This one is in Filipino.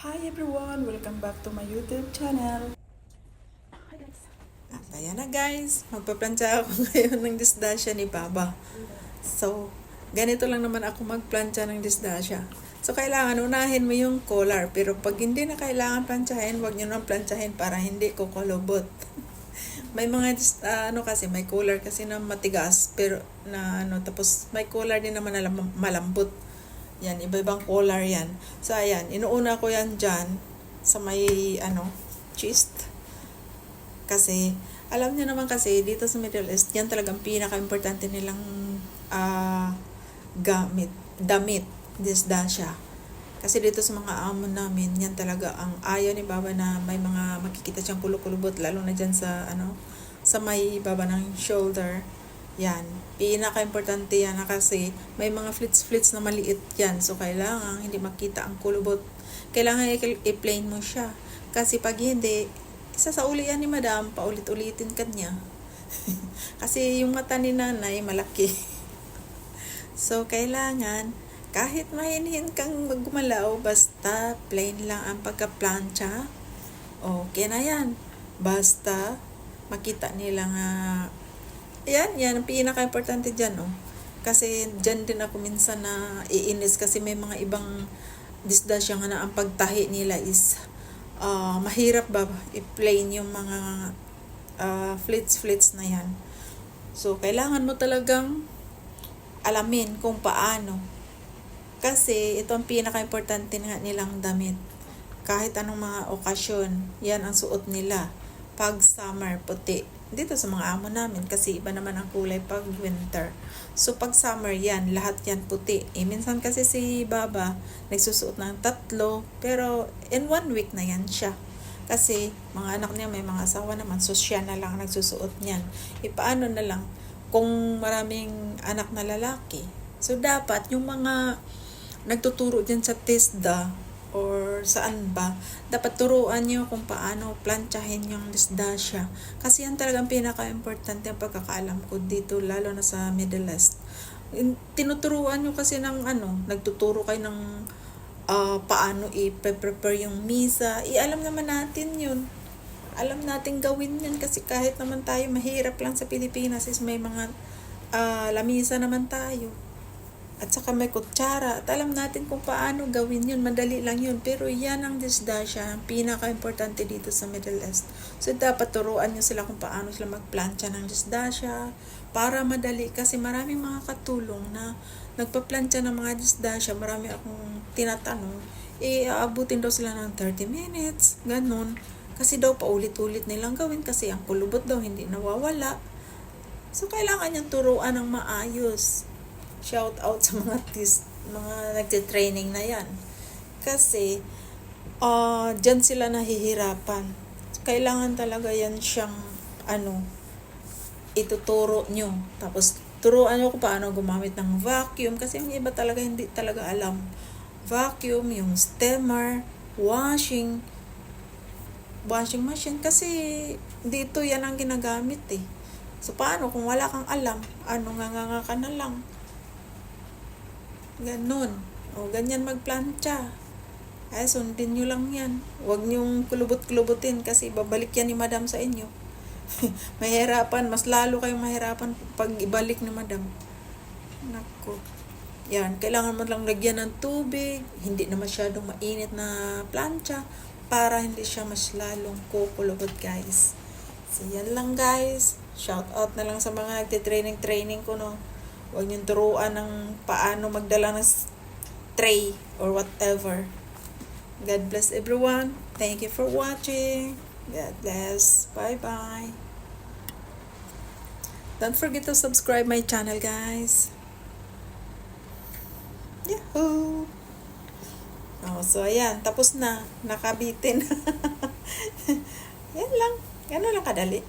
Hi everyone! Welcome back to my YouTube channel. At ayan na guys, magpaplantsa ako ngayon ng disdasya ni Baba. So, ganito lang naman ako magplantsa ng disdasya. So, kailangan unahin mo yung collar. Pero pag hindi na kailangan plantsahin, huwag nyo nang plantsahin para hindi kukulubot. may mga, ah, ano kasi, may collar kasi na matigas. Pero, na ano, tapos may collar din naman na lam- malambot. Yan, iba-ibang collar yan. So, ayan, inuuna ko yan dyan sa may, ano, chest. Kasi, alam niyo naman kasi, dito sa Middle East, yan talagang pinaka-importante nilang ah gamit, damit, disdasya. Kasi dito sa mga amon namin, yan talaga ang ayaw ni Baba na may mga makikita siyang kulukulubot, lalo na dyan sa, ano, sa may baba ng shoulder. Yan. Pinaka-importante yan na kasi may mga flits-flits na maliit yan. So, kailangan hindi makita ang kulubot. Kailangan i- i-plain mo siya. Kasi pag hindi, isa sa uli yan ni madam, paulit-ulitin ka niya. kasi yung mata ni nanay, malaki. so, kailangan, kahit mahinhin kang magumalaw, basta plain lang ang pagka-plancha, okay na yan. Basta, makita nila nga, yan, yan, ang pinaka-importante dyan, oh. Kasi dyan din ako minsan na iinis kasi may mga ibang disdasya nga na ang pagtahi nila is ah, mahirap ba i-plain yung mga ah, flits-flits na yan. So, kailangan mo talagang alamin kung paano. Kasi ito ang pinaka-importante nga nilang damit. Kahit anong mga okasyon, yan ang suot nila. Pag summer, puti. Dito sa mga amo namin, kasi iba naman ang kulay pag winter. So, pag summer yan, lahat yan puti. Eh, minsan kasi si Baba, nagsusuot ng tatlo, pero in one week na yan siya. Kasi, mga anak niya may mga asawa naman, so siya na lang ang nagsusuot niyan. E, paano na lang kung maraming anak na lalaki? So, dapat yung mga nagtuturo dyan sa TESDA or saan ba, dapat turuan nyo kung paano plantsahin yung disdasya. Kasi yan talagang pinaka-importante ang pagkakaalam ko dito, lalo na sa Middle East. In- Tinuturuan nyo kasi ng ano, nagtuturo kayo ng ah, paano i-prepare yung misa. I-alam naman natin yun. Alam natin gawin yun kasi kahit naman tayo mahirap lang sa Pilipinas is may mga ah, lamisa naman tayo. At saka may kutsara. At alam natin kung paano gawin yun. Madali lang yun. Pero yan ang disdasya. Ang pinaka-importante dito sa Middle East. So, dapat turuan nyo sila kung paano sila magplantsa ng disdasya. Para madali. Kasi maraming mga katulong na nagpaplantsa ng mga disdasya. Marami akong tinatanong. Eh, aabutin daw sila ng 30 minutes. Ganon. Kasi daw paulit-ulit nilang gawin. Kasi ang kulubot daw hindi nawawala. So, kailangan niyang turuan ng maayos shout out sa mga tis, mga nagte-training na yan. Kasi, ah dyan sila nahihirapan. Kailangan talaga yan siyang, ano, ituturo nyo. Tapos, turuan nyo kung paano gumamit ng vacuum. Kasi yung iba talaga hindi talaga alam. Vacuum, yung stemmer, washing, washing machine. Kasi, dito yan ang ginagamit eh. So, paano kung wala kang alam? Ano nga nga ka na lang? Ganon. O, ganyan magplantsa. Ay, sundin nyo lang yan. Huwag nyong kulubot-kulubutin kasi babalik yan ni madam sa inyo. mahirapan, mas lalo kayong mahirapan pag ibalik ni madam. Nako. Yan, kailangan mo lang lagyan ng tubig, hindi na masyadong mainit na plancha para hindi siya mas lalong kukulubot guys. So, yan lang guys. Shout out na lang sa mga nagtitraining-training ko no. Huwag niyong turuan ng paano magdala ng tray or whatever. God bless everyone. Thank you for watching. God bless. Bye-bye. Don't forget to subscribe my channel, guys. Yahoo! Oh, so ayan, tapos na. Nakabitin. yan lang. Ganun lang kadali.